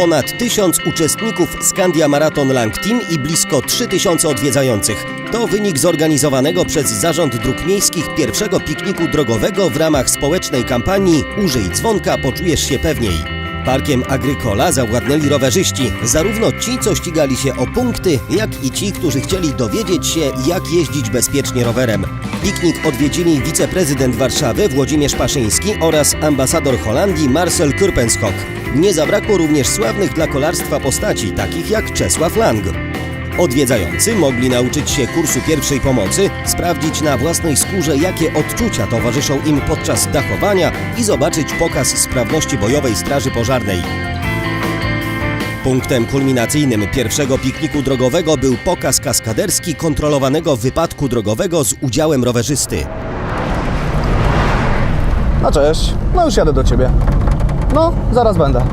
Ponad tysiąc uczestników Scandia Marathon Lang Team i blisko 3000 odwiedzających. To wynik zorganizowanego przez Zarząd Dróg Miejskich pierwszego pikniku drogowego w ramach społecznej kampanii Użyj dzwonka, poczujesz się pewniej. Parkiem Agrykola zawładnęli rowerzyści, zarówno ci, co ścigali się o punkty, jak i ci, którzy chcieli dowiedzieć się, jak jeździć bezpiecznie rowerem. Piknik odwiedzili wiceprezydent Warszawy Włodzimierz Paszyński oraz ambasador Holandii Marcel Kurpenskog. Nie zabrakło również sławnych dla kolarstwa postaci, takich jak Czesław Lang. Odwiedzający mogli nauczyć się kursu pierwszej pomocy, sprawdzić na własnej skórze, jakie odczucia towarzyszą im podczas dachowania i zobaczyć pokaz sprawności bojowej Straży Pożarnej. Punktem kulminacyjnym pierwszego pikniku drogowego był pokaz kaskaderski kontrolowanego wypadku drogowego z udziałem rowerzysty. No cześć, no już jadę do ciebie. No, zaraz będę.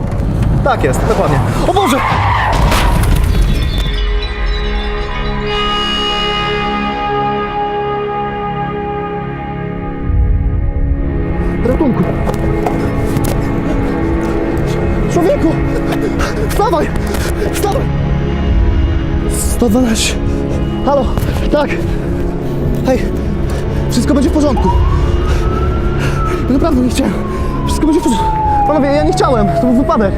Tak jest, dokładnie. O Boże! Człowieku! Wstawaj! Wstawaj! 112. Halo, tak. Hej, wszystko będzie w porządku. Naprawdę nie chciałem. Wszystko będzie w porządku. Panowie, ja nie chciałem. To był wypadek.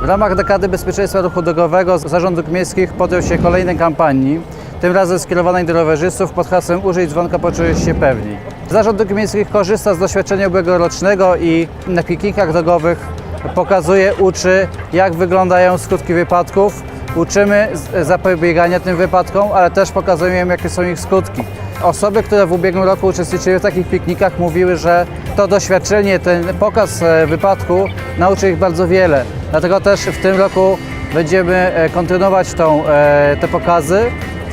W ramach dekady bezpieczeństwa ruchu drogowego Zarząd Dróg Miejskich podjął się kolejnej kampanii, tym razem skierowanej do rowerzystów pod hasłem Użyj dzwonka, poczujesz się pewniej. Zarząd Dróg Miejskich korzysta z doświadczenia ubiegłorocznego i na piknikach drogowych pokazuje, uczy jak wyglądają skutki wypadków. Uczymy zapobiegania tym wypadkom, ale też pokazujemy jakie są ich skutki. Osoby, które w ubiegłym roku uczestniczyły w takich piknikach mówiły, że to doświadczenie, ten pokaz e, wypadku nauczy ich bardzo wiele. Dlatego też w tym roku będziemy e, kontynuować tą, e, te pokazy.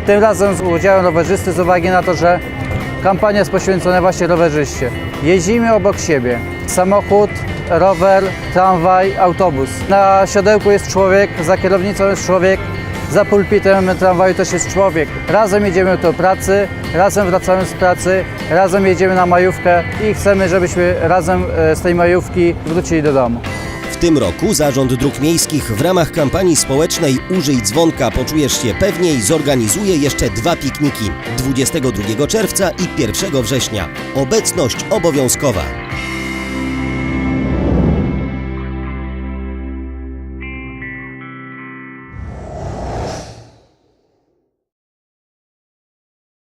Tym razem z udziałem rowerzysty z uwagi na to, że kampania jest poświęcona właśnie rowerzyście. Jeździmy obok siebie. Samochód, rower, tramwaj, autobus. Na siodełku jest człowiek, za kierownicą jest człowiek, za pulpitem tramwaju też jest człowiek. Razem jedziemy do pracy, razem wracamy z pracy, razem jedziemy na majówkę i chcemy, żebyśmy razem e, z tej majówki wrócili do domu. W tym roku Zarząd Dróg Miejskich w ramach kampanii społecznej Użyj dzwonka, poczujesz się pewniej zorganizuje jeszcze dwa pikniki 22 czerwca i 1 września. Obecność obowiązkowa.